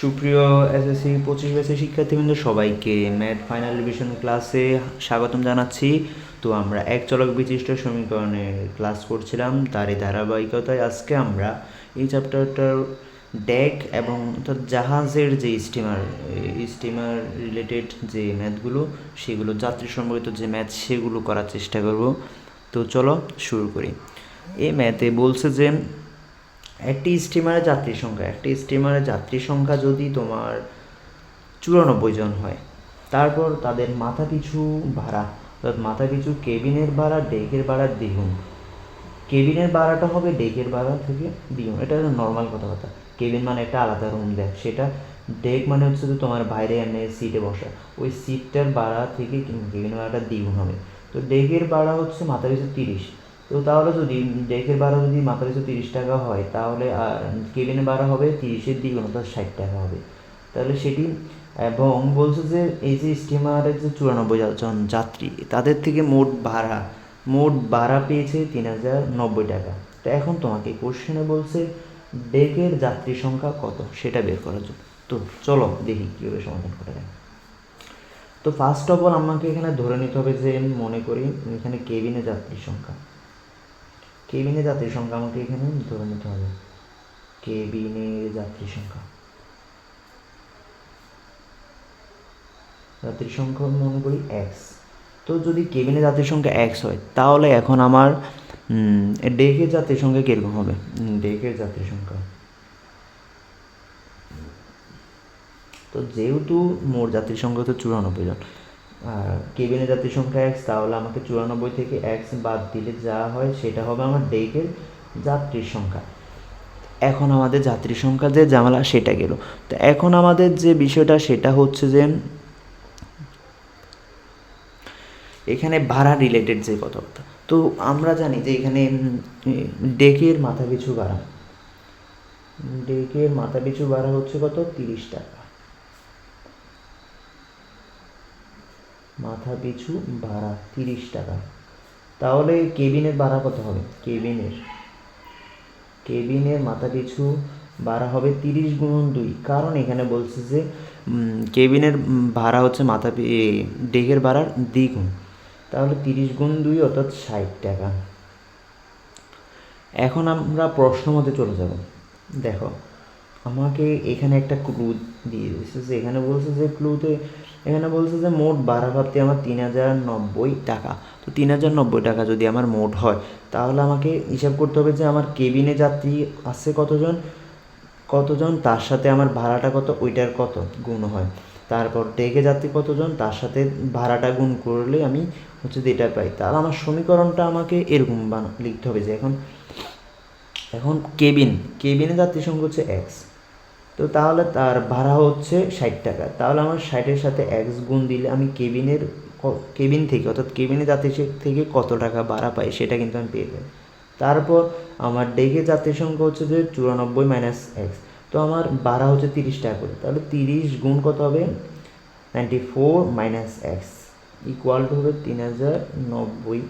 সুপ্রিয় এসএসসি পঁচিশ ব্যাচের শিক্ষার্থীবৃন্দ, সবাইকে ম্যাথ ফাইনাল রিভিশন ক্লাসে স্বাগতম জানাচ্ছি। তো আমরা এক চলক বিশিষ্ট সমীকরণের ক্লাস করছিলাম, তারই ধারাবাহিকতায় আজকে আমরা এই চ্যাপ্টারটার ডেক এবং অর্থাৎ জাহাজের যে স্টিমার স্টিমার রিলেটেড যে ম্যাথগুলো, সেগুলো, যাত্রী সম্পর্কিত যে ম্যাথ, সেগুলো করার চেষ্টা করব। তো চলো শুরু করি। এই ম্যাথে বলছে যে একটি স্টিমারের যাত্রী সংখ্যা, একটি স্টিমারের যাত্রী সংখ্যা যদি তোমার চুরানব্বই জন হয়, তারপর তাদের মাথা পিছু ভাড়া, অর্থাৎ মাথা পিছু কেবিনের ভাড়া, ডেকের ভাড়া দ্বিগুণ। কেবিনের ভাড়াটা হবে ডেকের ভাড়া থেকে দ্বিগুণ। এটা নর্মাল কথাবার্তা। কেবিন মানে একটা আলাদা রুম দেখ। সেটা ডেক মানে হচ্ছে যে তোমার বাইরে এমনি সিটে বসা। ওই সিটটার ভাড়া থেকে কেবিনের ভাড়াটা দ্বিগুণ হবে। তো ডেকের ভাড়া হচ্ছে মাথা পিছু তিরিশ। তো তাহলে যদি ডেকের ভাড়া যদি মাথা পিছু তিরিশ টাকা হয়, তাহলে কেবিনের ভাড়া হবে তিরিশের দ্বিগুণ অর্থাৎ ষাট টাকা হবে। তাহলে সেটি, এবং বলছে যে, এই যে স্টিমারের যে চুরানব্বই জন যাত্রী, তাদের থেকে মোট ভাড়া মোট ভাড়া পেয়েছে তিন হাজার নব্বই টাকা। তো এখন তোমাকে কোশ্চেনে বলছে ডেকের যাত্রী সংখ্যা কত? সেটা বের করার জন্য। তো চলো দেখি কীভাবে সমাধান করা যায়। তো ফার্স্ট অফ অল আমাকে এখানে ধরে নিতে হবে যে, মনে করি এখানে কেবিনে যাত্রীর সংখ্যা। কেবিনে যাত্রী সংখ্যা আমাকে এখানে ধরে নিতে হবে। কেবিনে যাত্রী সংখ্যা। যাত্রী সংখ্যা মনে করি এক্স তো যদি কেবিনে যাত্রীর সংখ্যা এক্স হয়, তাহলে এখন আমার ডেকের যাত্রীর সংখ্যা কীরকম হবে? ডেকের যাত্রীর সংখ্যা। তো যেহেতু মোট যাত্রীর সংখ্যা তো চুরানব্বই জন কেবিনে যাত্রীর সংখ্যা এক্স তাহলে আমাকে চুরানব্বই থেকে এক্স বাদ দিলে যা হয় সেটা হবে আমার ডেকের যাত্রীর সংখ্যা। এখন আমাদের যাত্রী সংখ্যা যে জামালা সেটা গেল। তো এখন আমাদের যে বিষয়টা সেটা হচ্ছে যে এখানে ভাড়া রিলেটেড যে কথাবার্তা তো আমরা জানি যে এখানে ডেকের মাথা পিছু ভাড়া। ডেকের মাথা পিছু ভাড়া হচ্ছে কত? তিরিশ টাকা। মাথা পিছু ভাড়া তিরিশ টাকা। তাহলে কেবিনের ভাড়া কত হবে? কেবিনের। কেবিনের মাথা পিছু ভাড়া হবে তিরিশ গুণ দুই। কারণ এখানে বলছে যে কেবিনের ভাড়া হচ্ছে মাথা ডেকের ভাড়ার দ্বিগুণ। তাহলে তিরিশ গুণ দুই অর্থাৎ ষাট টাকা। এখন আমরা প্রশ্ন মতে চলে যাব। দেখো, আমাকে এখানে একটা ক্লু দিয়ে দিয়েছে যে, এখানে বলছে যে ক্লুতে এখানে বলছে যে মোট ভাড়া প্রাপ্তি আমার তিন হাজার নব্বই টাকা। তো তিন হাজার নব্বই টাকা যদি আমার মোট হয়, তাহলে আমাকে হিসাব করতে হবে যে আমার কেবিনে যাত্রী আছে কতজন কতজন, তার সাথে আমার ভাড়াটা কত, ওইটার কত গুণ হয়। তারপর ডেকে যাত্রী কতজন, তার সাথে ভাড়াটা গুণ করলে আমি হচ্ছে যে এটা পাই। তাহলে আমার সমীকরণটা আমাকে এরকম বানা, লিখতে হবে যে এখন এখন কেবিন, কেবিনে যাত্রী সংখ্যা হচ্ছে এক্স তো তাহলে তার ভাড়া হচ্ছে ষাট টাকা। তাহলে আমার ষাটের সাথে এক্স গুণ দিলে আমি কেবিনের কেবিন থেকে, অর্থাৎ কেবিনে যাত্রী থেকে কত টাকা ভাড়া পাই সেটা কিন্তু আমি পেয়ে যাই। তারপর আমার ডেকে যাত্রীর সংখ্যা হচ্ছে যে চুরানব্বই মাইনাস এক্স তো আমার ভাড়া হচ্ছে তিরিশ টাকা করে। তাহলে তিরিশ গুণ কত হবে? Ninety four minus x equal to হবে তিন হাজার নব্বই।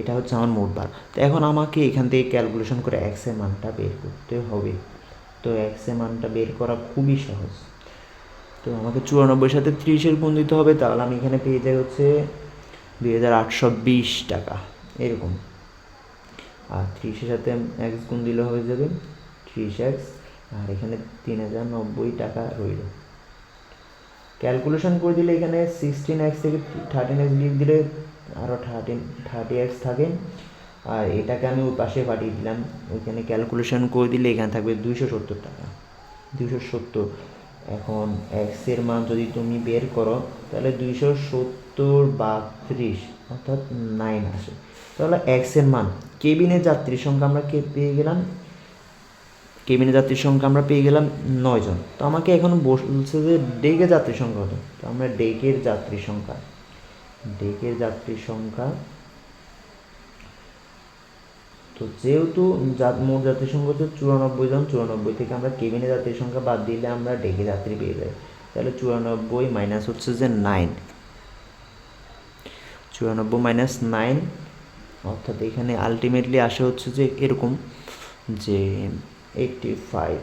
এটা হচ্ছে আমার মোট ভাড়া। তো এখন আমাকে এখান থেকে ক্যালকুলেশন করে এক্সের মানটা বের করতে হবে। তো এক্সের মানটা বের করা খুবই সহজ। তো আমাকে চুরানব্বইয়ের সাথে ত্রিশের গুণ দিতে হবে, তাহলে আমি এখানে পেয়ে যাই হচ্ছে দুই হাজার আটশো বিশ টাকা, এরকম। আর ত্রিশের সাথে এক্স গুণ দিলে হয়ে যাবে ত্রিশ এক্স আর এখানে তিন হাজার নব্বই টাকা রইল। ক্যালকুলেশন করে দিলে এখানে সিক্সটিন এক্স থেকে থার্টিন এক্স লিখ দিলে আরও থার্টিন থার্টি এক্স থাকে। আর এটাকে আমি ওই পাশে পাঠিয়ে দিলাম। ওইখানে ক্যালকুলেশন করে দিলে এখানে থাকবে দুইশো সত্তর টাকা। দুইশো সত্তর। এখন এক্সের মান যদি তুমি বের করো, তাহলে দুইশো সত্তর বাত্রিশ অর্থাৎ নাইন আসে। তাহলে এক্সের মান কেবিনের যাত্রীর সংখ্যা আমরা কে পেয়ে গেলাম? কেবিনে যাত্রীর সংখ্যা আমরা পেয়ে গেলাম নয় জন। তো আমাকে এখন বলছে যে ডেকে যাত্রীর সংখ্যা কত? তো আমরা ডেকের যাত্রীর সংখ্যা, ডেকের যাত্রীর সংখ্যা তো যেহেতু মোট যাত্রীর সংখ্যা হচ্ছে চুরানব্বই জন, চুরানব্বই থেকে আমরা কেবিনে যাত্রীর সংখ্যা বাদ দিলে আমরা ডেকে যাত্রী পেয়ে যাই। তাহলে চুরানব্বই মাইনাস হচ্ছে যে নাইন চুরানব্বই মাইনাস নাইন অর্থাৎ এখানে আলটিমেটলি আসে হচ্ছে যে এরকম যে এইটটি ফাইভ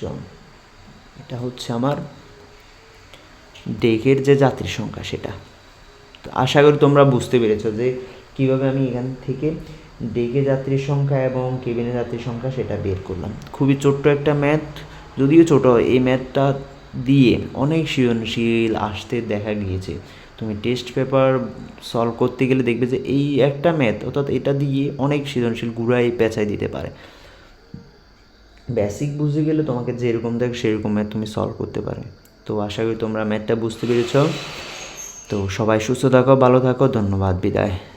জন। এটা হচ্ছে আমার ডেকের যে যাত্রী সংখ্যা সেটা। তো আশা করি তোমরা বুঝতে পেরেছ যে কীভাবে আমি এখান থেকে ডেকে যাত্রীর সংখ্যা এবং কেবিনে যাত্রীর সংখ্যা সেটা বের করলাম। খুবই ছোট্ট একটা ম্যাথ, যদিও ছোটো, এই ম্যাথটা দিয়ে অনেক সৃজনশীল আসতে দেখা গিয়েছে। তুমি টেস্ট পেপার সলভ করতে গেলে দেখবে যে এই একটা ম্যাথ, অর্থাৎ এটা দিয়ে অনেক সৃজনশীল গুড়াই পেঁচাই দিতে পারে। বেসিক বুঝে গেলে তোমাকে যেরকম দেখ, সেরকম ম্যাথ তুমি সলভ করতে পারো। তো আশা করি তোমরা ম্যাথটা বুঝতে পেরেছ। তো সবাই সুস্থ থাকো, ভালো থাকো, ধন্যবাদ, বিদায়।